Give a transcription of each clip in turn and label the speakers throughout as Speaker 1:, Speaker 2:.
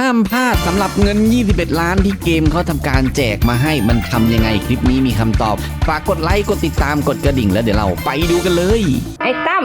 Speaker 1: ห้ามพลาดสำหรับเงิน 21 ล้านที่เกมเขาทำการแจกมาให้มันทำยังไงคลิปนี้มีคำตอบ ฝากกดไลค์ กดติดตามกดกระดิ่งแล้วเดี๋ยวเราไปดูกันเลย
Speaker 2: ไอ้ตั้ม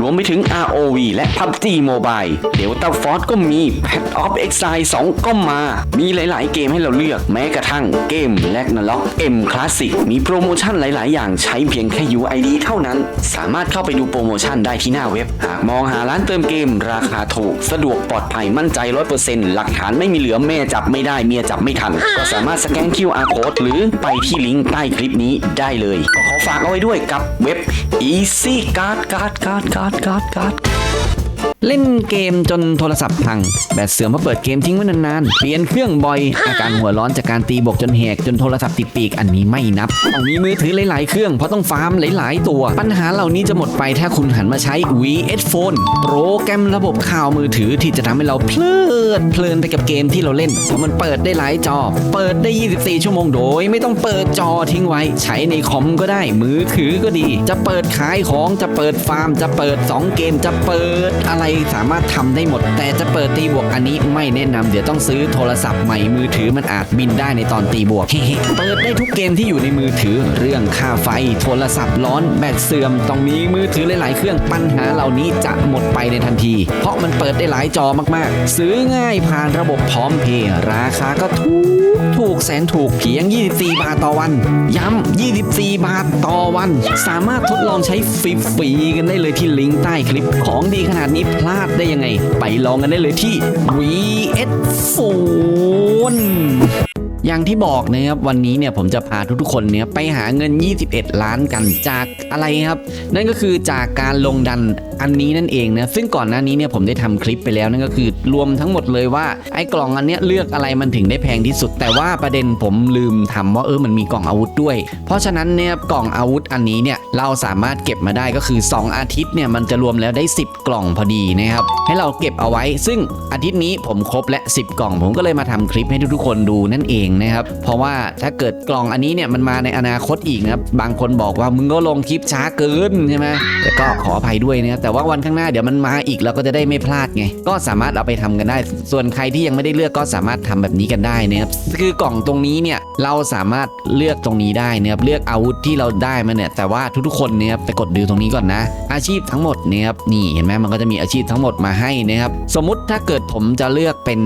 Speaker 3: รวมไปถึง ROV และ PUBG Mobile Delta Force ก็มี Path of Exile 2 ก็มา มีหลาย ๆ เกมให้เราเลือก แม้กระทั่งเกม l a g n a r o k M Classic มีโปรโมชั่นหลาย ๆ อย่างใช้เพียงแค่ UID เท่านั้น สามารถเข้าไปดูโปรโมชั่นได้ที่หน้าเว็บ หากมองหาร้านเติมเกม ราคาถูก สะดวกปลอดภัยมั่นใจ 100%หลักฐานไม่มีเหลือแม่จับไม่ได้เมียจับไม่ทัน ก็สามารถสแกน QR Code หรือไปที่ลิงก์ใต้คลิปนี้ได้เลยก็ขอฝากเอาไว้ด้วยกับเว็บ Easy Card Card Card Card Card Card
Speaker 1: เล่นเกมจนโทรศัพท์พัง แบตเสื่อมเพราะเปิดเกมทิ้งไว้นานๆ เปลี่ยนเครื่องบ่อย อาการหัวร้อนจากการตีบกจนแหกจนโทรศัพท์ติดปีกอันนี้ไม่นับต้องมีมือถือหลายๆเครื่องเพราะต้องฟาร์มหลายๆตัว ปัญหาเหล่านี้จะหมดไปถ้าคุณหันมาใช้ VS Phone โปรแกรมระบบข่าวมือถือที่จะทำให้เราเพลิดเพลินไปกับเกมที่เราเล่นเพราะมันเปิดได้หลายจอ เปิดได้ 24 ชั่วโมงโดย ไม่ต้องเปิดจอทิ้งไว้ ใช้ในคอมก็ได้มือถือก็ดี จะเปิดขายของจะเปิดฟาร์ม จะเปิด 2 เกมจะเปิดอะไรสามารถทำได้หมด แต่จะเปิดตีบวกอันนี้ไม่แนะนำเดี๋ยวต้องซื้อโทรศัพท์ใหม่มือถือมันอาจบินได้ในตอนตีบวก เปิดได้ทุกเกมที่อยู่ในมือถือเรื่องค่าไฟ โทรศัพท์ร้อนแบตเสื่อมต้องมีมือถือหลาย ๆ เครื่องปัญหาเหล่านี้จะหมดไปในทันที เพราะมันเปิดได้หลายจอมากๆ ซื้อง่ายผ่านระบบพร้อมเพย์ราคาก็ถูกถูกแสนถูกเพียง 24 บาทต่อวัน ย้ำ 24 บาทต่อวัน สามารถทดลองใช้ฟรีๆกันได้เลยที่ลิงก์ใต้คลิปของดีขนาดนี้พลาดได้ยังไง ไปลองกันได้เลยที่ VS Phone อย่างที่บอกนะครับวันนี้เนี่ยผมจะพาทุกๆคนเนี่ยไปหาเงิน 21 ล้านกันจากอะไรครับ นั่นก็คือจากการลงดันอันนี้นั่นเองนะซึ่งก่อนหน้านี้เนี่ยผมได้ทำคลิปไปแล้วนั่นก็คือรวมทั้งหมดเลยว่าไอ้กล่องอันเนี้ยเลือกอะไรมันถึงได้แพงที่สุด แต่ว่าประเด็นผมลืมทำว่าเออมันมีกล่องอาวุธด้วย เพราะฉะนั้นเนี่ยกล่องอาวุธอันนี้เนี่ยเราสามารถเก็บมาได้ก็คือ 2 อาทิตย์เนี่ยมันจะรวมแล้วได้ 10 กล่องพอดีนะครับให้เราเก็บเอาไว้ ซึ่งอาทิตย์นี้ผมครบและ 10 กล่อง ผมก็เลยมาทำคลิปให้ทุกๆคนดูนั่นเองนะครับ เพราะว่าถ้าเกิดกล่องอันนี้เนี่ยมันมาในอนาคตอีกนะครับ บางคนบอกว่ามึงก็ลงคลิปช้าเกินใช่ไหมแต่ก็ขออภัยด้วยนะครับแต่ว่าวันข้างหน้าเดี๋ยวมันมาอีกเราก็จะได้ไม่พลาดไง ก็สามารถเอาไปทำกันได้ ส่วนใครที่ยังไม่ได้เลือกก็สามารถทำแบบนี้กันได้นะครับ คือกล่องตรงนี้เนี่ยเราสามารถเลือกตรงนี้ได้นะครับ เลือกอาวุธที่เราได้มาเนี่ย แต่ว่าทุกๆคนเนี่ยครับไปกดดูตรงนี้ก่อนนะ อาชีพทั้งหมดเนี่ยครับ นี่เห็นไหมมันก็จะมีอาชีพทั้งหมดมาให้นะครับ สมมุติถ้าเกิดผมจะเลือกเป็น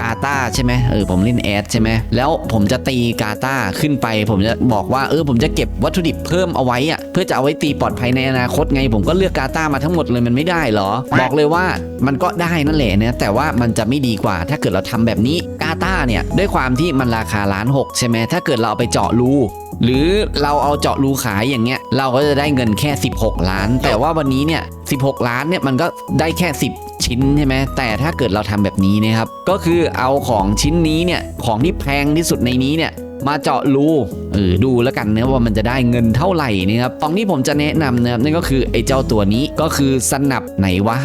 Speaker 1: กาตาใช่ไหมเออผมเล่นแอดใช่ไหมแล้วผมจะตีกาตาขึ้นไป ผมจะบอกว่าเออผมจะเก็บวัตถุดิบเพิ่มเอาไว้อะเพื่อจะเอาไว้ตีปลอดภัยในอนาคตไง ผมก็เลือกกาตามาทั้งหมดเลยมันไม่ได้เหรอ บอกเลยว่ามันก็ได้นั่นแหละนะแต่ว่ามันจะไม่ดีกว่า ถ้าเกิดเราทำแบบนี้กาตาเนี่ยด้วยความที่มันราคาล้านหกใช่ไหมถ้าเกิดเราเอาไปเจาะรู หรือเราเอาเจาะรูขายอย่างเงี้ยเราก็จะได้เงินแค่ 16 ล้าน แต่ว่าวันนี้เนี่ย 16 ล้านเนี่ยมันก็ได้แค่ 10 ชิ้นใช่ไหมแต่ถ้าเกิดเราทำแบบนี้นะครับก็คือเอาของชิ้นนี้เนี่ยของที่แพงที่สุดในนี้เนี่ย มาเจาะรูเออดูแล้วกันนะว่ามันจะได้เงินเท่าไหร่นะครับของที่ผมจะแนะนำนะครับนั่นก็คือไอ้เจ้าตัวนี้ก็คือสนับไหนวะ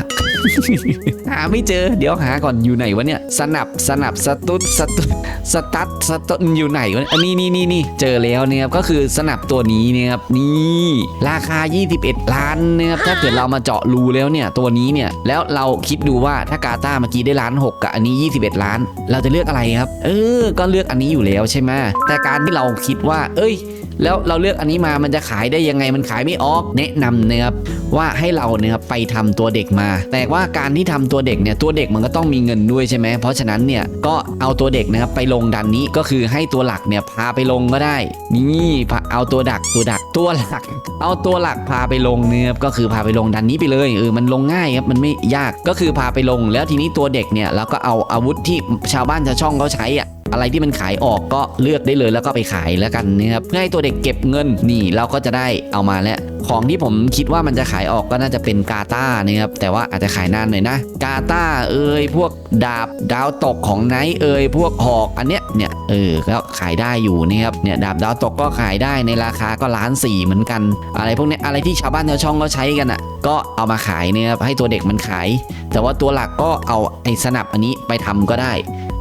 Speaker 1: หาไม่เจอเดี๋ยวหาก่อนอยู่ไหนวะเนี่ยสนับสนับสตุดสตุดสตัดสตุดอยู่ไหนวะอันนี้นี่นี่นี่เจอแล้วเนี่ยครับก็คือสนับตัวนี้เนี่ยครับนี่ราคา 21 ล้านนี่ยครับถ้าเกิดเรามาเจาะรูแล้วเนี่ยตัวนี้เนี่ยแล้วเราคิดดูว่าถ้ากาตาเมื่อกี้ได้ล้านหกกับอันนี้ 21 ล้าน เราจะเลือกอะไรครับ เออ ก็เลือกอันนี้อยู่แล้วใช่ไหมแต่การที่เราคิดว่า เอ้ย แล้วเราเลือกอันนี้มามันจะขายได้ยังไงมันขายไม่ออกแนะนำนะครับว่าให้เราเนี่ยครับไปทำตัวเด็กมา แต่ว่าการที่ทำตัวเด็กเนี่ยตัวเด็กมันก็ต้องมีเงินด้วยใช่ไหมเพราะฉะนั้นเนี่ยก็เอาตัวเด็กนะครับไปลงดันนี้ก็คือให้ตัวหลักเนี่ยพาไปลงก็ได้ นี่พาเอาตัวดักตัวดักตัวหลัก เอาตัวหลักพาไปลงเนี่ยก็คือพาไปลงดันนี้ไปเลยเออมันลงง่ายครับมันไม่ยากก็คือพาไปลง แล้วทีนี้ตัวเด็กเนี่ยเราก็เอาอาวุธที่ชาวบ้านชาวช่องเขาใช้อะ อะไรที่มันขายออกก็เลือกได้เลยแล้วก็ไปขายแล้วกันนะครับเพื่อให้ตัวเด็กเก็บเงินนี่เราก็จะได้เอามาแล้วของที่ผมคิดว่ามันจะขายออกก็น่าจะเป็นกาตานะครับแต่ว่าอาจจะขายนานหน่อยนะ กาตาเอ่ยพวกดาบดาวตกของไนท์เอ่ยพวกหอกอันเนี้ยเนี่ยเออก็ขายได้อยู่นะครับเนี่ยดาบดาวตกก็ขายได้ในราคาก็ล้านสี่เหมือนกัน อะไรพวกเนี้ยอะไรที่ชาวบ้านชาวช่องเขาใช้กันอะก็เอามาขายนะครับให้ตัวเด็กมันขาย แต่ว่าตัวหลักก็เอาไอ้สนับอันนี้ไปทำก็ได้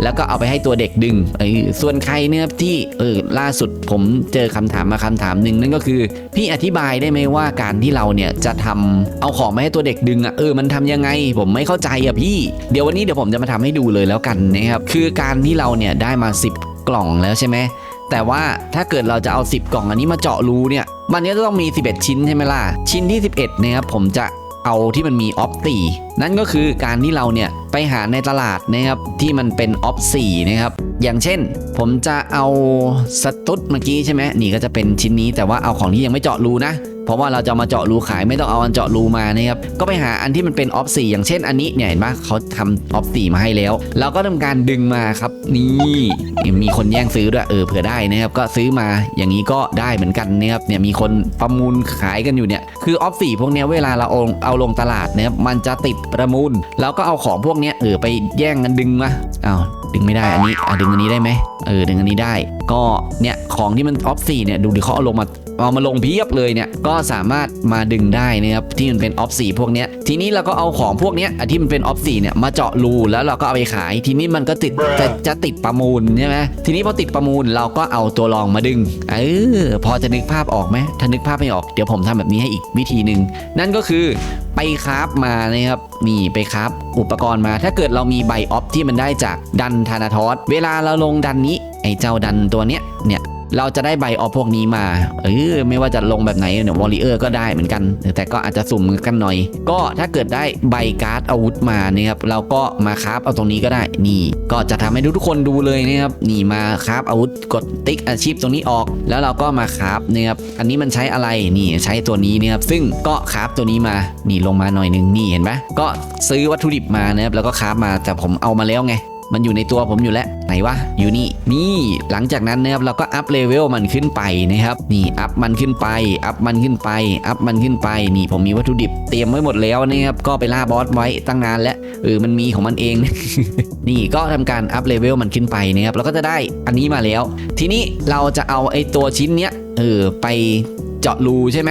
Speaker 1: แล้วก็เอาไปให้ตัวเด็กดึงเออส่วนใครเนี่ยที่เออล่าสุดผมเจอคำถามมาคำถามหนึ่งนั่นก็คือ พี่อธิบายได้ไหมว่าการที่เราเนี่ยจะทำเอาของมาให้ตัวเด็กดึงอะเออมันทำยังไง ผมไม่เข้าใจอะพี่ เดี๋ยววันนี้เดี๋ยวผมจะมาทำให้ดูเลยแล้วกันนะครับคือการที่เราเนี่ยได้มา 10 กล่องแล้วใช่ไหมแต่ว่าถ้าเกิดเราจะเอา 10 กล่องอันนี้มาเจาะรูเนี่ย มันก็จะต้องมี 11 ชิ้นใช่ไหมล่ะ ชิ้นที่ 11นะครับผมจะ เอาที่มันมีออฟตีนั่นก็คือการที่เราเนี่ยไปหาในตลาดนะครับที่มันเป็นออฟสี่นะครับอย่างเช่น ผมจะเอาสตุ๊ดเมื่อกี้ใช่ไหมนี่ก็จะเป็นชิ้นนี้แต่ว่าเอาของที่ยังไม่เจาะรูนะ ราะว่าเราจะมาเจาะรูขายไม่ต้องเอาอันเจาะรูมานะครับก็ไปหาอันที่มันเป็นออฟสี่อย่างเช่นอันนี้เนี่ยเห็นปะเขาทำออฟสี่มาให้แล้วเราก็ทำการดึงมาครับนี่มีคนแย่งซื้อด้วยเออเผื่อได้นะครับก็ซื้อมาอย่างนี้ก็ได้เหมือนกันนะครับเนี่ยมีคนประมูลขายกันอยู่เนี่ยคือออฟสี่พวกเนี้ยเวลาเราเอาเอาลงตลาดนะครับมันจะติดประมูลแล้วก็เอาของพวกเนี้ยเออไปแย่งกันดึงมาอ้าวดึงไม่ได้อันนี้อะดึงอันนี้ได้ไหมเออดึงอันนี้ได้ ก็เนี่ยของที่มันออฟสี่เนี่ยดูดิเขาเอาลงมา เอามาลงเพียบเลยเนี่ยก็สามารถมาดึงได้นะครับที่มันเป็นออฟสีพวกเนี้ยทีนี้เราก็เอาของพวกเนี้ยอันที่มันเป็นออฟสีเนี่ยมาเจาะรูแล้วเราก็เอาไปขาย ทีนี้มันก็ติดจะจะติดประมูลใช่ไหมทีนี้พอติดประมูลเราก็เอาตัวรองมาดึงเออพอจะนึกภาพออกไหมถ้านึกภาพไม่ออกเดี๋ยวผมทำแบบนี้ให้อีกวิธีหนึ่งนั่นก็คือไปคราฟมานะครับนี่ไปคราฟอุปกรณ์มาถ้าเกิดเรามีใบออฟที่มันได้จากดันธานาทอสเวลาเราลงดันนี้ไอ้เจ้าดันตัวเนี้ยเนี่ย เราจะได้ใบออฟพวกนี้มา เออไม่ว่าจะลงแบบไหนเนี่ยวอลเลอร์ก็ได้เหมือนกัน แต่ก็อาจจะสุ่มกันหน่อย ก็ถ้าเกิดได้ใบการ์ดอาวุธมาเนี่ยครับเราก็มาคราฟเอาตรงนี้ก็ได้นี่ ก็จะทำให้ทุกๆคนดูเลยนะครับนี่มาคราฟอาวุธกดติ๊กอาชีพตรงนี้ออก แล้วเราก็มาคราฟนะครับอันนี้มันใช้อะไรนี่ใช้ตัวนี้นะครับซึ่งก็คราฟตัวนี้มานี่ลงมาหน่อยหนึงนี่เห็นไหมก็ซื้อวัตถุดิบมานะครับแล้วก็คราฟมาแต่ผมเอามาแล้วไง มันอยู่ในตัวผมอยู่แล้วไหนวะอยู่นี่นี่หลังจากนั้นนะครับเราก็อัพเลเวลมันขึ้นไปนะครับนี่อัพมันขึ้นไป อัพมันขึ้นไป อัพมันขึ้นไปนี่ผมมีวัตถุดิบเตรียมไว้หมดแล้วนะครับก็ไปล่าบอสไว้ตั้งนานแล้วเออมันมีของมันเอง นี่ก็ทำการอัพเลเวลมันขึ้นไปนะครับเราก็จะได้อันนี้มาแล้ว ทีนี้เราจะเอาไอ้ตัวชิ้นเนี้ยเออไปเจาะรูใช่ไหม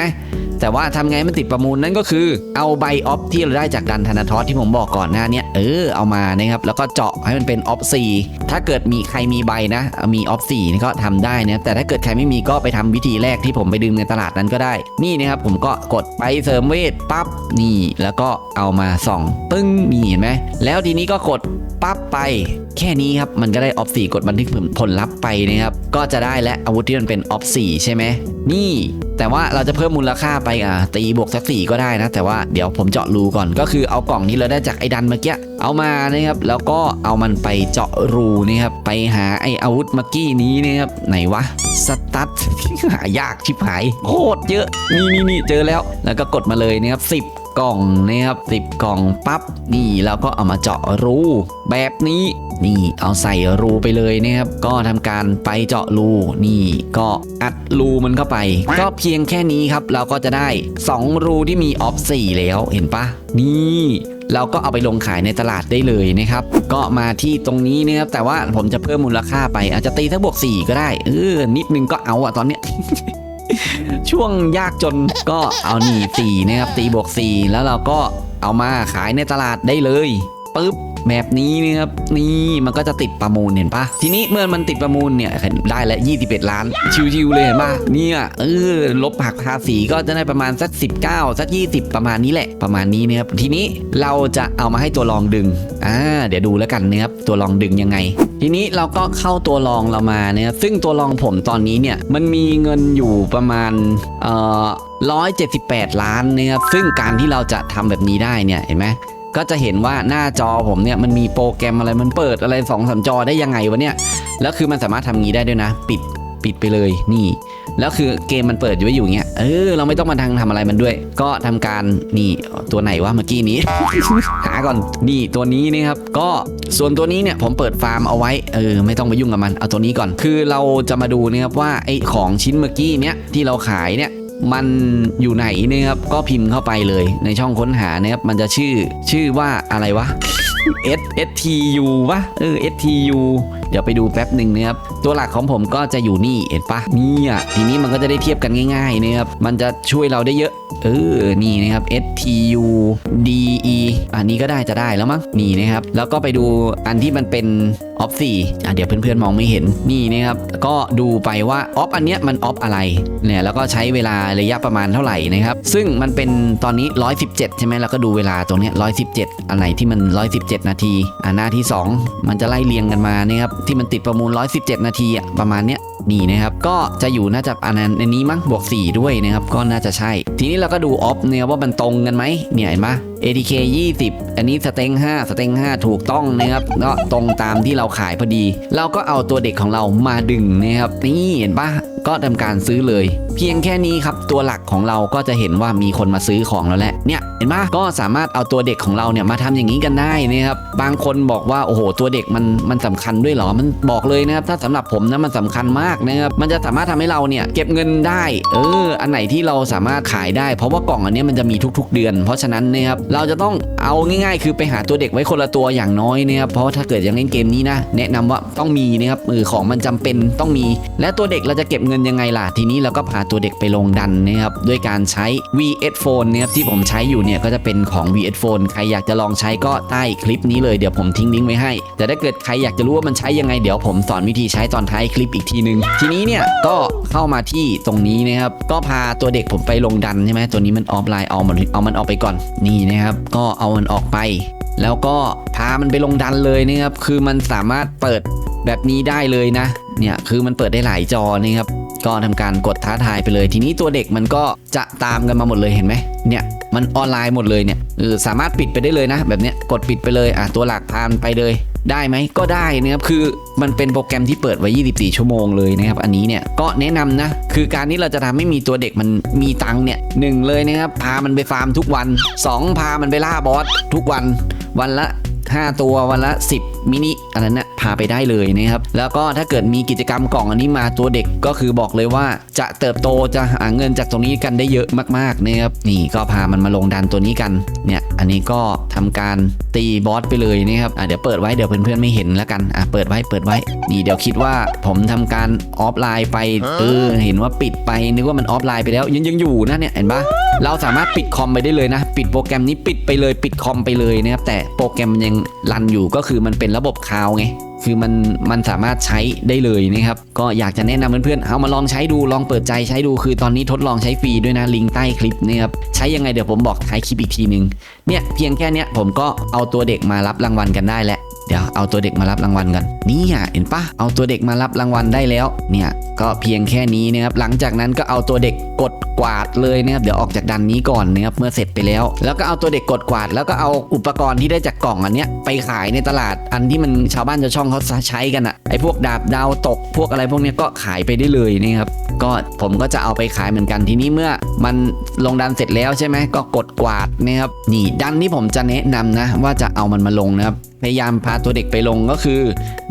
Speaker 1: แต่ว่าทำไงมันติดประมูลนั่นก็คือ เอาใบออฟที่เราได้จากดันธนาทอที่ผมบอกก่อนหน้านี้เออเอามานะครับแล้วก็เจาะให้มันเป็นออฟซีถ้าเกิดมีใครมีใบนะ มีออฟซีนี่ก็ทำได้นะแต่ถ้าเกิดใครไม่มีก็ไปทำวิธีแรกที่ผมไปดึงในตลาดนั้นก็ได้ นี่นะครับผมก็กดไปเสริมเวทปั๊บนี่ แล้วก็เอามาส่อง ปึ้งนี่เห็นไหมแล้วทีนี้ก็กดปั๊บไปแค่นี้ครับมันก็ได้ออฟสี่กดบันทึกผลลัพธ์ไปนะครับก็จะได้และอาวุธที่มันเป็นออฟสี่ใช่ไหมนี่แต่ว่าเราจะเพิ่มมูลค่าไปอะตีบวกสักสี่ก็ได้นะ แต่ว่าเดี๋ยวผมเจาะรูก่อนก็คือเอากล่องที่เราได้จากไอ้ดันเมื่อกี้เอามานะครับแล้วก็เอามันไปเจาะรูนะครับไปหาไอ้อาวุธเมื่อกี้นี้นะครับไหนวะสตัดหายากชิบหายโคตรเยอะนี่นี่นี่เจอแล้ว แล้วก็กดมาเลยนะครับสิบกล่องนะครับสิบกล่องปั๊บนี่แล้วก็เอามาเจาะรูแบบนี้ นี่เอาใส่รูไปเลยนะครับ ก็ทำการไปเจาะรูนี่ก็อัดรูมันเข้าไป ก็เพียงแค่นี้ครับ เราก็จะได้ 2 รูที่มีออฟ4แล้วเห็นปะนี่เราก็เอาไปลงขายในตลาดได้เลยนะครับ ก็มาที่ตรงนี้นะครับ แต่ว่าผมจะเพิ่มมูลค่าไป อาจจะตีสักบวก 4 ก็ได้ เออ นิดนึงก็เอาอะตอนเนี้ยช่วงยากจนก็เอาหนี่สี่นะครับตีบวกสี่แล้วเราก็เอามาขายในตลาดได้เลยปึ๊บ แบบนี้นะครับนี่มันก็จะติดประมูลเห็นปะทีนี้เมื่อมันติดประมูลเนี่ยได้แล้ว21 ล้าน ชิวๆเลยเห็นปะเนี่ยเออลบหักภาษีก็จะได้ประมาณสัก 19สัก20 ประมาณนี้แหละ ประมาณนี้นะครับทีนี้เราจะเอามาให้ตัวรองดึงอ่าเดี๋ยวดูแล้วกันนะครับตัวรองดึงยังไง ทีนี้เราก็เข้าตัวรองเรามาเนะครับซึ่งตัวรองผมตอนนี้เนี่ยมันมีเงินอยู่ประมาณเอ่อ178 ล้านนะครับซึ่งการที่เราจะทำแบบนี้ได้เนี่ยเห็นไหม ก็จะเห็นว่าหน้าจอผมเนี่ยมันมีโปรแกรมอะไรมันเปิดอะไร2อสจอได้ยังไงวะเนี่ยแล้วคือมันสามารถทำงี้ได้ด้วยนะ ปิดปิดไปเลยนี่ แล้วคือเกมมันเปิดอยู่ไว้อยู่เงี้ยเออเราไม่ต้องมาทางทำอะไรมันด้วย ก็ทำการนี่ตัวไหนวะเมื่อกี้นี้ หาก่อนนี่ตัวนี้นะครับก็ส่วนตัวนี้เนี่ยผมเปิดฟาร์มเอาไว้เออไม่ต้องไปยุ่งกับมันเอาตัวนี้ก่อน คือเราจะมาดูนะครับว่าไอของชิ้นเมื่อกี้เนี้ยที่เราขายเนี่ย มันอยู่ไหนนะครับ ก็พิมพ์เข้าไปเลยในช่องค้นหานะครับ มันจะชื่อชื่อว่าอะไรวะ S S T U วะเออ S T U เดี๋ยวไปดูแป๊บหนึ่งนะครับตัวหลักของผมก็จะอยู่นี่เห็นปะนี่อะทีนี้มันก็จะได้เทียบกันง่ายๆนะครับมันจะช่วยเราได้เยอะเออนี่นะครับ S T U D E อันนี้ก็ได้จะได้แล้วมั้งนี่นะครับ แล้วก็ไปดูอันที่มันเป็นออฟสี่อะเดี๋ยวเพื่อนๆมองไม่เห็นนี่นะครับ ก็ดูไปว่าออฟอันเนี้ยมันออฟอะไรเนี่ยแล้วก็ใช้เวลาระยะประมาณเท่าไหร่นะครับ ซึ่งมันเป็นตอนนี้ 117 ใช่ไหมแล้วก็ดูเวลาตรงเนี้ย117 อันไหนที่มัน 117 นาทีอ่าหน้าที่ 2 มันจะไล่เรียงกันมานะครับที่มันติดประมูล 117 นาทีอะประมาณเนี้ย นี่นะครับก็จะอยู่น่าจะอันนั้นในนี้มั้งบวก 4 ด้วยนะครับก็น่าจะใช่ ทีนี้เราก็ดูออฟเนี่ยว่ามันตรงกันไหมเนี่ยเห็นปะ ATK 20 อันนี้สเต็ง5สเต็ง5 ถูกต้องนะครับก็ตรงตามที่เราขายพอดี เราก็เอาตัวเด็กของเรามาดึงนะครับนี่เห็นปะก็ทำการซื้อเลย เพียงแค่นี้ครับตัวหลักของเราก็จะเห็นว่ามีคนมาซื้อของแล้วแหละเนี่ยเห็นปะก็สามารถเอาตัวเด็กของเราเนี่ยมาทำอย่างนี้กันได้นะครับบางคนบอกว่าโอ้โหตัวเด็กมันมันสำคัญด้วยเหรอมันบอกเลยนะครับถ้าสำหรับผมนะมันสำคัญมากนะครับมันจะสามารถทำให้เราเนี่ยเก็บเงินได้ เออ อันไหนที่เราสามารถขายได้ เพราะว่ากล่องอันนี้มันจะมีทุก ๆ เดือน เพราะฉะนั้นนะครับเราจะต้องเอาง่าย ๆ คือไปหาตัวเด็กไว้คนละตัวอย่างน้อยนะครับเพราะถ้าเกิดยังเล่นเกมนี้นะแนะนำว่าต้องมีนะครับมือของมันจำเป็นต้องมี และตัวเด็กเราจะเก็บเงินยังไงล่ะทีนี้เราก็พาตัวเด็กไปลงดันนะครับด้วยการใช้ VS Phone นะครับที่ผมใช้อยู่เนี่ยก็จะเป็นของ VS Phone ใครอยากจะลองใช้ก็ใต้คลิปนี้เลยเดี๋ยวผมทิ้งลิงก์ไว้ให้ แต่ถ้าเกิดใครอยากจะรู้ว่ามันใช้ยังไงเดี๋ยวผมสอนวิธีใช้ตอนท้ายคลิปอีกทีนึงทีนี้เนี่ยก็เข้ามาที่ตรงนี้นะครับ ก็พาตัวเด็กผมไปลงดันใช่ไหมตัวนี้มันออฟไลน์เอามันเอามันออกไปก่อนนี่นะครับ ก็เอามันออกไป แล้วก็พามันไปลงดันเลยนะครับ คือมันสามารถเปิดแบบนี้ได้เลยนะ เนี่ยคือมันเปิดได้หลายจอนะครับ ก็ทำการกดท้าทายไปเลย ทีนี้ตัวเด็กมันก็จะตามกันมาหมดเลยเห็นไหมเนี่ยมันออนไลน์หมดเลยเนี่ยสามารถปิดไปได้เลยนะ แบบเนี้ยกดปิดไปเลยอะตัวหลักพานไปเลย ได้ไหมก็ได้นะครับคือมันเป็นโปรแกรมที่เปิดไว้ 24 ชั่วโมงเลยนะครับ อันนี้เนี่ยก็แนะนำนะ คือการที่เราจะทำให้มีตัวเด็กมันมีตังค์เนี่ยหนึ่งเลยนะครับพามันไปฟาร์มทุกวัน 2 พามันไปล่าบอสทุกวันวันละ 5 ตัววันละ 10 มินิอันนั้นนะพาไปได้เลยนะครับ แล้วก็ถ้าเกิดมีกิจกรรมกล่องอันนี้มาตัวเด็กก็คือบอกเลยว่าจะเติบโตจะหาเงินจากตรงนี้กันได้เยอะมากๆนะครับนี่ก็พามันมาลงดันตัวนี้กันเนี่ย อันนี้ก็ทำการตีบอสไปเลยนะครับเดี๋ยวเปิดไว้เดี๋ยวเพื่อนๆไม่เห็นแล้วกันอะเปิดไว้เปิดไว้ นี่เดี๋ยวคิดว่าผมทำการออฟไลน์ไปเออเห็นว่าปิดไปนึกว่ามันออฟไลน์ไปแล้วยังยังอยู่นะเนี่ยเห็นปะ เราสามารถปิดคอมไปได้เลยนะ ปิดโปรแกรมนี้ปิดไปเลยปิดคอมไปเลยนะครับแต่โปรแกรมยังรันอยู่ก็คือมันเป็นระบบคลาวไงคือมันมันสามารถใช้ได้เลยนะครับ ก็อยากจะแนะนำเพื่อนๆ เอามาลองใช้ดูลองเปิดใจใช้ดูคือตอนนี้ทดลองใช้ฟรีด้วยนะ ลิงก์ใต้คลิปนะครับ ใช้ยังไงเดี๋ยวผมบอกท้ายคลิปอีกทีหนึ่งเนี่ยเพียงแค่เนี้ยผมก็เอาตัวเด็กมารับรางวัลกันได้แล้ว เดี๋ยวเอาตัวเด็กมารับรางวัลกันนี่อะเห็นปะเอาตัวเด็กมารับรางวัลได้แล้ว เนี่ยก็เพียงแค่นี้นะครับหลังจากนั้นก็เอาตัวเด็กกดกวาดเลยนะครับเดี๋ยวออกจากดันนี้ก่อนนะครับเมื่อเสร็จไปแล้ว แล้วก็เอาตัวเด็กกดกวาด แล้วก็เอาอุปกรณ์ที่ได้จากกล่องอันเนี้ยไปขายในตลาดอันที่มันชาวบ้านชาวช่องเขาใช้กันอะไอพวกดาบดาวตกพวกอะไรพวกเนี้ยก็ขายไปได้เลยนะครับก็ผมก็จะเอาไปขายเหมือนกันทีนี้เมื่อมันลงดันเสร็จแล้วใช่ไหมก็กดกวาดนะครับนี่ดันที่ผมจะแนะนำนะว่าจะเอามันมาลงนะครับพยายามพาตัวเด็กไปลงก็คือ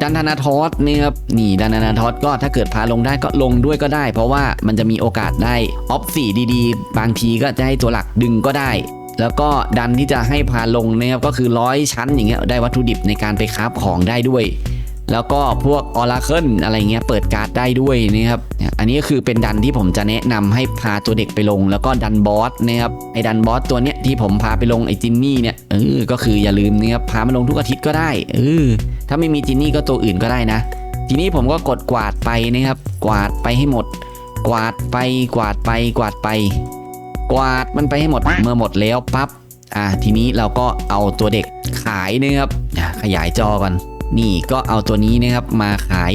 Speaker 1: ดันธนาทอสนี่ครับนี่ดันธนาทอสก็ถ้าเกิดพาลงได้ก็ลงด้วยก็ได้ เพราะว่ามันจะมีโอกาสได้ออฟสี่ดีๆ บางทีก็จะให้ตัวหลักดึงก็ได้แล้วก็ดันที่จะให้พาลงนะครับก็คือร้อยชั้นอย่างเงี้ยได้วัตถุดิบในการไปคราฟของได้ด้วย แล้วก็พวกออราเคิลอะไรเงี้ยเปิดการ์ดได้ด้วยนะครับอันนี้ก็คือเป็นดันที่ผมจะแนะนำให้พาตัวเด็กไปลง แล้วก็ดันบอสนะครับไอ้ดันบอสตัวเนี้ยที่ผมพาไปลงไอ้จินนี่เนี่ยเออก็คืออย่าลืมนะครับพามาลงทุกอาทิตย์ก็ได้เออถ้าไม่มีจินนี่ก็ตัวอื่นก็ได้นะ ทีนี้ผมก็กดกวาดไปนะครับ กวาดไปให้หมด กวาดไปกวาดไปกวาดไป กวาดมันไปให้หมดเมื่อหมดแล้วปั๊บอ่าทีนี้เราก็เอาตัวเด็กขายนะครับขยายจอก่อน นี่ก็เอาตัวนี้นะครับมาขาย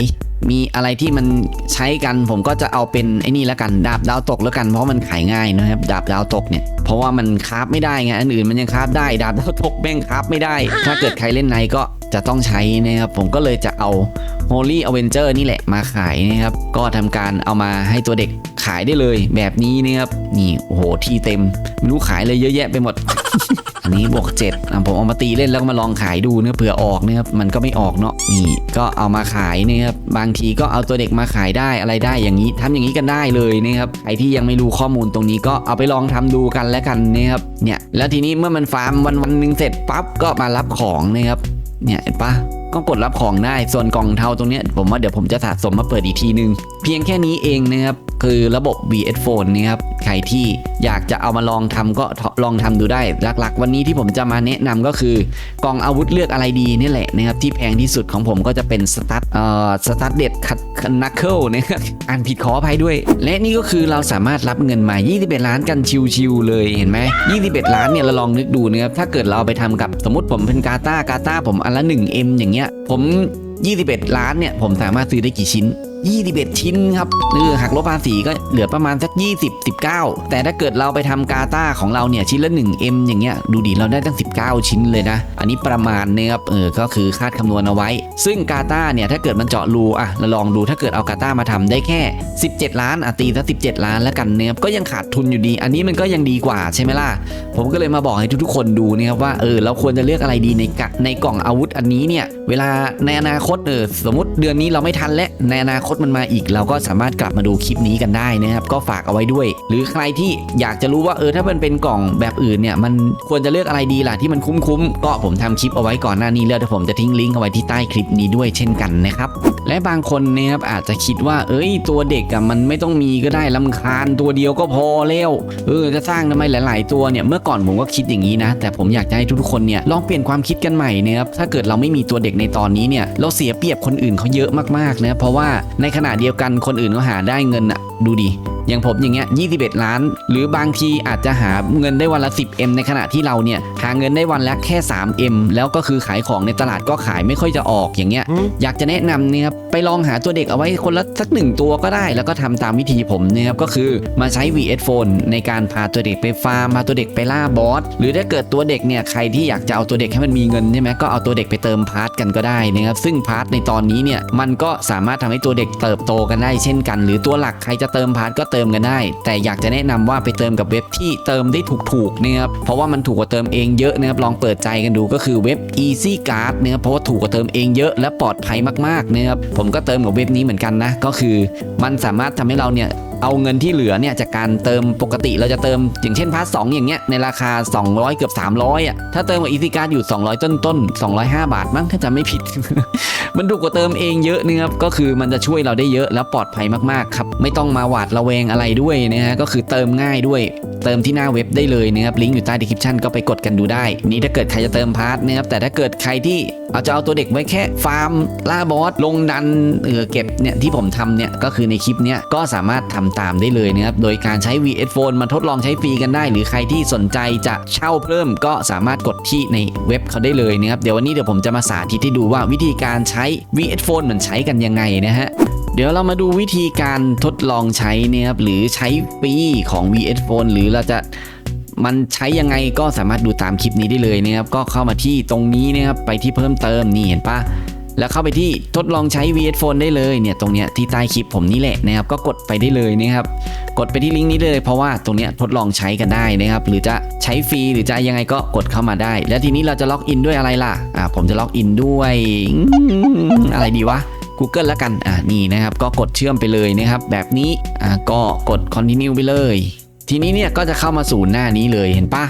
Speaker 1: มีอะไรที่มันใช้กันผมก็จะเอาเป็นไอ้นี่แล้วกันดาบดาวตกแล้วกันเพราะมันขายง่ายนะครับดาบดาวตกเนี่ยเพราะว่ามันคราฟไม่ได้ไงอันอื่นมันยังคราฟได้ ดาบดาวตกแม่งคราฟไม่ได้ ถ้าเกิดใครเล่นในก็ จะต้องใช้นะครับผมก็เลยจะเอา Holy Avenger นี่แหละมาขายนะครับก็ทำการเอามาให้ตัวเด็กขายได้เลยแบบนี้นะครับนี่โอ้โหที่เต็มไม่รู้ขายเลยเยอะแยะไปหมดอันนี้บวกเจ็ดอะผมเอามาตีเล่นแล้วก็มาลองขายดูเนื้อเผื่อออกนะครับมันก็ไม่ออกเนาะนี่ก็เอามาขายนะครับบางทีก็เอาตัวเด็กมาขายได้อะไรได้อย่างนี้ทำอย่างนี้กันได้เลยนะครับใครที่ยังไม่รู้ข้อมูลตรงนี้ก็เอาไปลองทำดูกันแล้วกันนะครับเนี่ยแล้วทีนี้เมื่อมันฟาร์มวันวันหนึ่งเสร็จปั๊บก็มารับของนะครับเนี่ยเห็นปะ ก็กดรับของได้ ส่วนกล่องเทาตรงนี้ผมว่าเดี๋ยวผมจะสะสมมาเปิดอีกทีนึง เพียงแค่นี้เองนะครับ คือระบบ VS Phone นะครับ ใครที่อยากจะเอามาลองทำก็ลองทำดูได้ หลักๆ วันนี้ที่ผมจะมาแนะนำก็คือกล่องอาวุธเลือกอะไรดีนี่แหละนะครับ ที่แพงที่สุดของผมก็จะเป็นสตัดเอ่อสตัดเด็ดคัดนักเคิลนะครับอ่านผิดขออภัยด้วย และนี่ก็คือเราสามารถรับเงินมา 21 ล้านกันชิวๆเลยเห็นไหม21 ล้านเนี่ยเราลองนึกดูนะครับถ้าเกิดเราไปทำกับสมมติผมเป็นกาตากาตาผมอันละ 1M อย่างเงี้ยผม 21 ล้านเนี่ยผมสามารถซื้อได้กี่ชิ้น 21 ชิ้นครับเออหักลบภาษีก็เหลือประมาณสัก 20 19 แต่ถ้าเกิดเราไปทำกาตาของเราเนี่ยชิ้นละ 1M อย่างเงี้ยดูดิเราได้ตั้ง 19 ชิ้นเลยนะ อันนี้ประมาณนะครับเออก็คือคาดคำนวณเอาไว้ ซึ่งกาตาเนี่ยถ้าเกิดมันเจาะรูอะเราลองดูถ้าเกิดเอากาตามาทำได้แค่ 17 ล้านอะตีซะ17 ล้านแล้วกันเนี่ยก็ยังขาดทุนอยู่ดี อันนี้มันก็ยังดีกว่าใช่ไหมล่ะผมก็เลยมาบอกให้ทุกๆคนดูนะครับว่าเออเราควรจะเลือกอะไรดีในกะในกล่องอาวุธอันนี้เนี่ยเวลาในอนาคตเออสมมติเดือนนี้เราไม่ทันและในอนาคตมันมาอีก เราก็สามารถกลับมาดูคลิปนี้กันได้นะครับก็ฝากเอาไว้ด้วย หรือใครที่อยากจะรู้ว่าเออถ้ามันเป็นกล่องแบบอื่นเนี่ยมันควรจะเลือกอะไรดีล่ะที่มันคุ้มๆก็ผมทำคลิปเอาไว้ก่อนหน้านี้แล้วเดี๋ยวผมจะทิ้งลิงก์เอาไว้ที่ใต้คลิปนี้ด้วยเช่นกันนะครับและบางคนเนะครับอาจจะคิดว่า เอ้ย ตัวเด็กอะมันไม่ต้องมีก็ได้ลำคาญตัวเดียวก็พอแล้วเออจะสร้างทำไมหลาย ๆ ตัวเนี่ยเมื่อก่อนผมก็คิดอย่างนี้นะ แต่ผมอยากจะให้ทุกๆคนเนี่ยลองเปลี่ยนความคิดกันใหม่นะครับถ้าเกิดเราไม่มีตัวเด็กในตอนนี้เนี่ยเราเสียเปรียบคนอื่นเขาเยอะมากๆนะเพราะว่าในขณะเดียวกันคนอื่นเขาหาได้เงินอะดูดิอย่างผมอย่างเงี้ย21 ล้าน หรือบางทีอาจจะหาเงินได้วันละ 10M ในขณะที่เราเนี่ยหาเงินได้วันละแค่ 3M แล้วก็คือขายของในตลาดก็ขายไม่ค่อยจะออกอย่างเงี้ย อยากจะแนะนำเนี่ยครับไปลองหาตัวเด็กเอาไว้คนละสักหนึ่งตัวก็ได้ แล้วก็ทำตามวิธีผมเนี่ยครับก็คือมาใช้ VS Phone ในการพาตัวเด็กไปฟาร์มพาตัวเด็กไปล่าบอสหรือถ้าเกิดตัวเด็กเนี่ยใครที่อยากจะเอาตัวเด็กให้มันมีเงินใช่ไหมก็เอาตัวเด็กไปเติมพาร์ทกันก็ได้นะครับซึ่งพาร์ทในตอนนี้เนี่ยมันก็สามารถทำให้ตัวเด็กเติบโตกันได้เช่นกัน หรือตัวหลักใครจะเติมพาร์ทก็เติมกันได้ แต่อยากจะแนะนำว่าไปเติมกับเว็บที่เติมได้ถูกๆนะครับเพราะว่ามันถูกกว่าเติมเองเยอะนะครับลองเปิดใจกันดูก็คือเว็บ Easy Card นะครับเพราะว่าถูกกว่าเติมเองเยอะและปลอดภัยมากๆนะครับผมก็เติมกับเว็บนี้เหมือนกันนะก็คือ มันสามารถทำให้เราเนี่ย เอาเงินที่เหลือเนี่ยจากการเติมปกติเราจะเติม อย่างเช่นพาร์ทสองอย่างเงี้ยในราคา 200 เกือบ 300 อะ ถ้าเติมกับอีซิการ์ดอยู่ 200 ต้นต้น205 บาทมั้งถ้าจำไม่ผิด มันถูกกว่าเติมเองเยอะนะครับก็คือมันจะช่วยเราได้เยอะแล้วปลอดภัยมากๆครับไม่ต้องมาหวาดระแวงอะไรด้วยนะฮะก็คือเติมง่ายด้วย เติมที่หน้าเว็บได้เลยนะครับลิงก์อยู่ใต้ดีคริปชันก็ไปกดกันดูได้ นี่ถ้าเกิดใครจะเติมพาร์ทนะครับแต่ถ้าเกิดใครที่เอาจะเอาตัวเด็กไว้แค่ฟาร์มล่าบอสลงดันเออเก็บเนี่ยที่ผมทำเนี่ยก็คือในคลิปเนี้ยก็สามารถทำตามได้เลยนะครับโดยการใช้ VS Phone มาทดลองใช้ฟรีกันได้ หรือใครที่สนใจจะเช่าเพิ่มก็สามารถกดที่ในเว็บเขาได้เลยนะครับเดี๋ยววันนี้เดี๋ยวผมจะมาสาธิตให้ดูว่าวิธีการใช้ VS Phone มันใช้กันยังไงนะฮะเดี๋ยวเรามาดูวิธีการทดลองใช้เนี่ยครับหรือใช้ฟรีของ VS Phone หรือเราจะมันใช้ยังไงก็สามารถดูตามคลิปนี้ได้เลยนะครับก็เข้ามาที่ตรงนี้นะครับไปที่เพิ่มเติมนี่เห็นปะแล้วเข้าไปที่ทดลองใช้ VS Phone ได้เลยเนี่ยตรงเนี้ยที่ใต้คลิปผมนี่แหละนะครับก็กดไปได้เลยนะครับกดไปที่ลิงก์นี้เลย เพราะว่าตรงเนี้ยทดลองใช้กันได้นะครับหรือจะใช้ฟรีหรือจะยังไงก็กดเข้ามาได้ แล้วทีนี้เราจะล็อกอินด้วยอะไรล่ะอ่าผมจะล็อกอินด้วยอะไรดีวะ Google แล้วกัน อ่านี่นะครับก็กดเชื่อมไปเลยนะครับ แบบนี้ อ่าก็กด continue ไปเลย ทีนี้เนี่ยก็จะเข้ามาสู่หน้านี้เลยเห็นปะ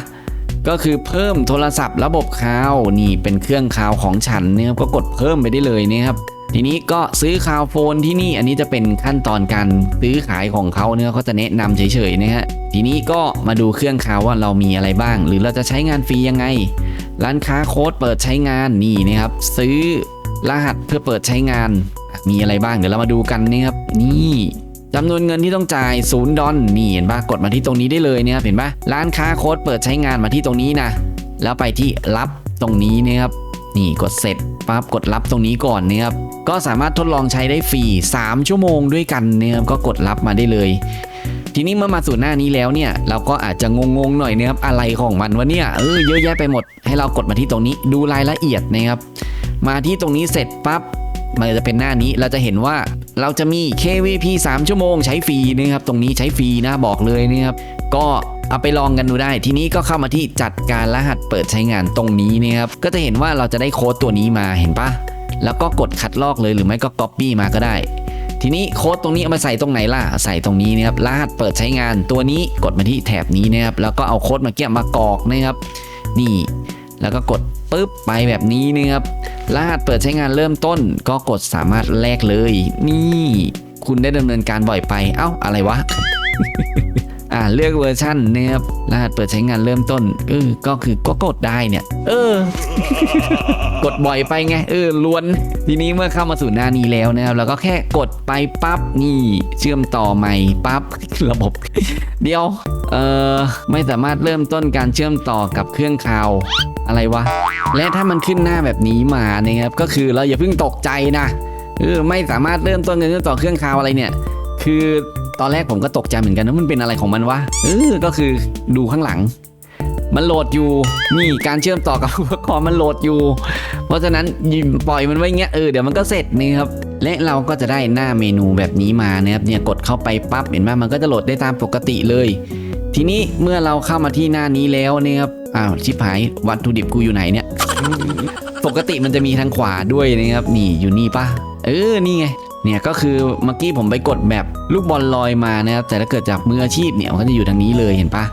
Speaker 1: ก็คือเพิ่มโทรศัพท์ระบบคาวนี่เป็นเครื่องคาวของฉันเนี่ยครับก็กดเพิ่มไปได้เลยนะครับทีนี้ก็ซื้อคาวโฟนที่นี่อันนี้จะเป็นขั้นตอนการซื้อขายของเขาเนี่ยเขาจะแนะนำเฉยๆนะฮะทีนี้ก็มาดูเครื่องคาวว่าเรามีอะไรบ้าง หรือเราจะใช้งานฟรียังไง ร้านค้าโค้ดเปิดใช้งานนี่นะครับ ซื้อรหัสเพื่อเปิดใช้งาน มีอะไรบ้างเดี๋ยวเรามาดูกันนะครับนี่จำนวนเงินที่ต้องจ่ายศูนย์ดอลนี่เห็นปะกดมาที่ตรงนี้ได้เลยเนะครับเห็นปะร้านค้าโค้ดเปิดใช้งานมาที่ตรงนี้นะ แล้วไปที่รับตรงนี้นะครับนี่กดเสร็จปั๊บกดรับตรงนี้ก่อนนะครับก็สามารถทดลองใช้ได้ฟรี 3 ชั่วโมงด้วยกันนะครับก็กดรับมาได้เลย ทีนี้เมื่อมาสู่หน้านี้แล้วเนี่ย เราก็อาจจะงงๆหน่อยนะครับอะไรของมันวะเนี่ยเออเยอะแยะไปหมดให้เรากดมาที่ตรงนี้ดูรายละเอียดนะครับมาที่ตรงนี้เสร็จปั๊บ มันจะเป็นหน้านี้เราจะเห็นว่าเราจะมี KVP 3 ชั่วโมงใช้ฟรีนะครับตรงนี้ใช้ฟรีนะบอกเลยนะครับก็เอาไปลองกันดูได้ ทีนี้ก็เข้ามาที่จัดการรหัสเปิดใช้งานตรงนี้นะครับก็จะเห็นว่าเราจะได้โค้ดตัวนี้มาเห็นปะแล้วก็กดคัดลอกเลยหรือไม่ก็ Copy มาก็ได้ ทีนี้โค้ดตรงนี้เอามาใส่ตรงไหนล่ะ ใส่ตรงนี้นะครับรหัสเปิดใช้งานตัวนี้กดมาที่แถบนี้นะครับแล้วก็เอาโค้ดมาเกี่ยมากรอกนะครับนี่ แล้วก็กดปุ๊บไปแบบนี้นะครับรหัสเปิดใช้งานเริ่มต้น ก็กดสามารถแลกเลย นี่ คุณได้ดำเนินการบ่อยไป เอ้าอะไรวะ อ่าเลือกเวอร์ชันนะครับรหัสเปิดใช้งานเริ่มต้นเออก็คือก็กดได้เนี่ย เออ กดบ่อยไปไงเออล้วน ทีนี้เมื่อเข้ามาสู่หน้านี้แล้วนะครับเราก็แค่กดไปปั๊บนี่เชื่อมต่อใหม่ปั๊บระบบ เดียวเออไม่สามารถเริ่มต้นการเชื่อมต่อกับเครื่องคาวอะไรวะ และถ้ามันขึ้นหน้าแบบนี้มานะครับก็คือเราอย่าเพิ่งตกใจนะเออไม่สามารถเริ่มต้นการเชื่อมต่อเครื่องคาวอะไรเนี่ย คือ ตอนแรกผมก็ตกใจเหมือนกันว่ามันเป็นอะไรของมันวะเออก็คือดูข้างหลัง มันโหลดอยู่นี่การเชื่อมต่อกับอุปกรณ์มันโหลดอยู่ เพราะฉะนั้นปล่อยมันไว้เงี้ยเออเดี๋ยวมันก็เสร็จนี่ครับและเราก็จะได้หน้าเมนูแบบนี้มานะครับเนี่ยกดเข้าไปปั๊บเห็นไหมมันก็จะโหลดได้ตามปกติเลย ทีนี้เมื่อเราเข้ามาที่หน้านี้แล้วเนี่ยครับอ้าวชิบหายวัตถุดิบกูอยู่ไหนเนี่ยปกติมันจะมีทางขวาด้วยนะครับนี่อยู่นี่ปะเออนี่ไง เนี่ยก็คือเมื่อกี้ผมไปกดแบบลูกบอลลอยมานะครับแต่ถ้าเกิดจากมืออาชีพเนี่ยมันก็จะอยู่ทางนี้เลยเห็นปะ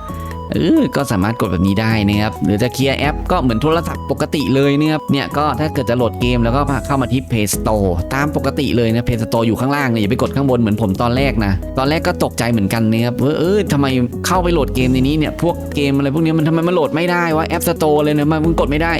Speaker 1: เออก็สามารถกดแบบนี้ได้นะครับหรือจะเคลียร์แอปก็เหมือนโทรศัพท์ปกติเลยนะครับเนี่ยก็ถ้าเกิดจะโหลดเกมแล้วก็เข้ามาที่ Play Store ตามปกติเลยนะ Play Store อยู่ข้างล่างเนี่ยอย่าไปกดข้างบนเหมือนผมตอนแรกนะ ตอนแรกก็ตกใจเหมือนกันนะครับว่าเออทำไมเข้าไปโหลดเกมในนี้เนี่ยพวกเกมอะไรพวกนี้มันทำไมมันโหลดไม่ได้วะแอป Store เลยนะมันกดไม่ได้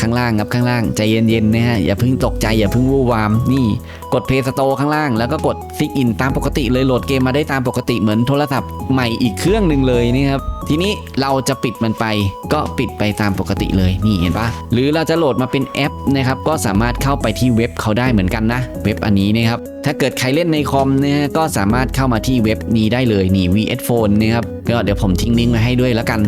Speaker 1: ข้างล่างครับข้างล่างใจเย็นๆนะฮะอย่าเพิ่งตกใจอย่าเพิ่งวู่วามนี่กด Play Store ข้างล่างแล้วก็กดซิกอินตามปกติเลยโหลดเกมมาได้ตามปกติเหมือนโทรศัพท์ใหม่อีกเครื่องหนึ่งเลยนี่ครับทีนี้เราจะปิดมันไปก็ปิดไปตามปกติเลยนี่เห็นปะหรือเราจะโหลดมาเป็นแอปนะครับก็สามารถเข้าไปที่เว็บเขาได้เหมือนกันนะ เว็บอันนี้นะครับถ้าเกิดใครเล่นในคอมเนี่ยก็สามารถเข้ามาที่เว็บนี้ได้เลยนี่ VS Phone นะครับก็เดี๋ยวผมทิ้งลิงก์ไว้ให้ด้วยแล้วกัน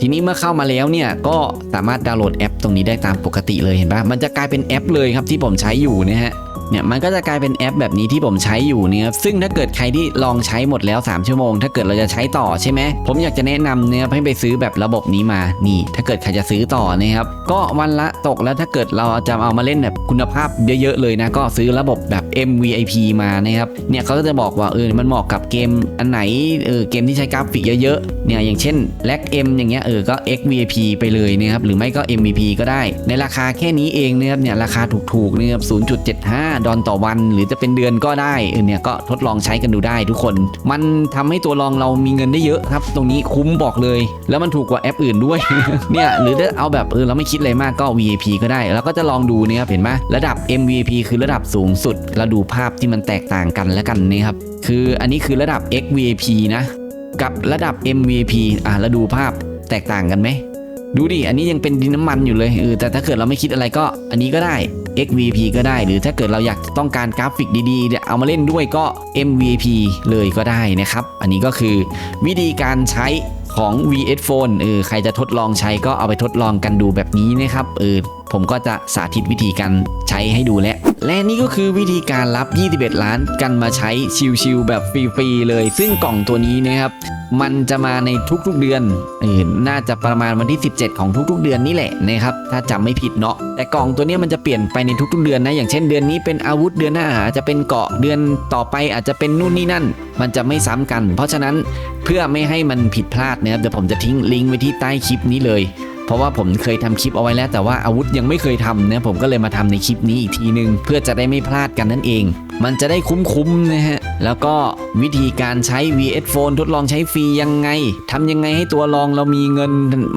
Speaker 1: ทีนี้เมื่อเข้ามาแล้วเนี่ยก็สามารถดาวน์โหลดแอปตรงนี้ได้ตามปกติเลยเห็นปะมันจะกลายเป็นแอปเลยครับที่ผมใช้อยู่นะฮะ เนี่ยมันก็จะกลายเป็นแอปแบบนี้ที่ผมใช้อยู่เนี่ยครับซึ่งถ้าเกิดใครที่ลองใช้หมดแล้ว 3 ชั่วโมง ถ้าเกิดเราจะใช้ต่อใช่ไหมผมอยากจะแนะนำเนี่ยให้ไปซื้อแบบระบบนี้มานี่ ถ้าเกิดใครจะซื้อต่อนะครับก็วันละตกแล้วถ้าเกิดเราจะเอามาเล่นแบบคุณภาพเยอะๆเลยนะก็ซื้อระบบแบบ MVIP มานะครับเนี่ยเขาก็จะบอกว่าเออมันเหมาะกับเกมอันไหนเออเกมที่ใช้กราฟิกเยอะๆเนี่ยอย่างเช่น l a c M อย่างเงี้ยเออก็ XVIP ไปเลยนะครับหรือไม่ก็ MVP ก็ได้ ในราคาแค่นี้เองนะครับเนี่ยราคาถูกๆนะครับ0.75ดอลต่อวันหรือจะเป็นเดือนก็ได้เออเนี่ยก็ทดลองใช้กันดูได้ทุกคน มันทำให้ตัวรองเรามีเงินได้เยอะครับ ตรงนี้คุ้มบอกเลย แล้วมันถูกกว่าแอปอื่นด้วยเนี่ยหรือถ้าเอาแบบเออเราไม่คิดอะไรมากก็ VIP ก็ได้ แล้วก็จะลองดูเนะครับเห็นไหมระดับ MVP คือระดับสูงสุดเราดูภาพที่มันแตกต่างกันแล้วกันนะครับคืออันนี้คือระดับ XVP นะ กับระดับ MVP อะแล้วดูภาพแตกต่างกันไหมดูดิ อันนี้ยังเป็นดินน้ำมันอยู่เลยเออแต่ถ้าเกิดเราไม่คิดอะไรก็อันนี้ก็ได้ XVP ก็ได้ หรือถ้าเกิดเราอยากต้องการกราฟิกดีๆเนี่ยเอามาเล่นด้วยก็ MVP เลยก็ได้นะครับ อันนี้ก็คือวิธีการใช้ของ VS Phone เออใครจะทดลองใช้ก็เอาไปทดลองกันดูแบบนี้นะครับเออ ผมก็จะสาธิตวิธีการใช้ให้ดูแล้วและนี่ก็คือวิธีการรับ 21 ล้านกันมาใช้ชิลๆแบบฟรีๆเลย ซึ่งกล่องตัวนี้นะครับ มันจะมาในทุกๆเดือนอน่าจะประมาณวันที่ 17 ของทุกๆ เดือนนี่แหละนะครับถ้าจำไม่ผิดเนาะแต่กล่องตัวนี้มันจะเปลี่ยนไปในทุกๆเดือนนะ อย่างเช่นเดือนนี้เป็นอาวุธเดือนหน้าอาจจะเป็นเกาะเดือนต่อไปอาจจะเป็นนู่นนี่นั่น มันจะไม่ซ้ำกัน เพราะฉะนั้นเพื่อไม่ให้มันผิดพลาดนะครับเดี๋ยวผมจะทิ้งลิงก์ไว้ที่ใต้คลิปนี้เลย เพราะว่าผมเคยทำคลิปเอาไว้แล้ว แต่ว่าอาวุธยังไม่เคยทำนะผมก็เลยมาทำในคลิปนี้อีกทีนึง เพื่อจะได้ไม่พลาดกันนั่นเอง มันจะได้คุ้มๆนะฮะ แล้วก็วิธีการใช้ VS Phone ทดลองใช้ฟรียังไง ทำยังไงให้ตัวรองเรามีเงิน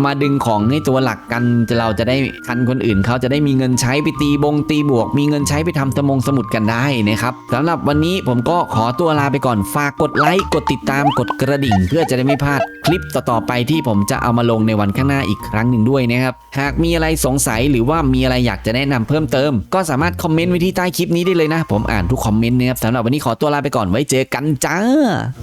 Speaker 1: มาดึงของให้ตัวหลักกันจะเราจะได้คันคนอื่นเขาจะได้มีเงินใช้ไปตีบงตีบวก มีเงินใช้ไปทำสมงสมุดกันได้นะครับสำหรับวันนี้ผมก็ขอตัวลาไปก่อนฝากกดไลค์กดติดตามกดกระดิ่ง เพื่อจะได้ไม่พลาดคลิปต่อๆไปที่ผมจะเอามาลงในวันข้างหน้าอีกครั้งหนึ่งด้วยนะครับ หากมีอะไรสงสัยหรือว่ามีอะไรอยากจะแนะนำเพิ่มเติม ก็สามารถคอมเมนต์ไว้ที่ใต้คลิปนี้ได้เลยนะ ผมอ่านทุกคอมเมนต์นะครับสำหรับวันนี้ขอตัวลาไปก่อนไว้เจอกันจ้า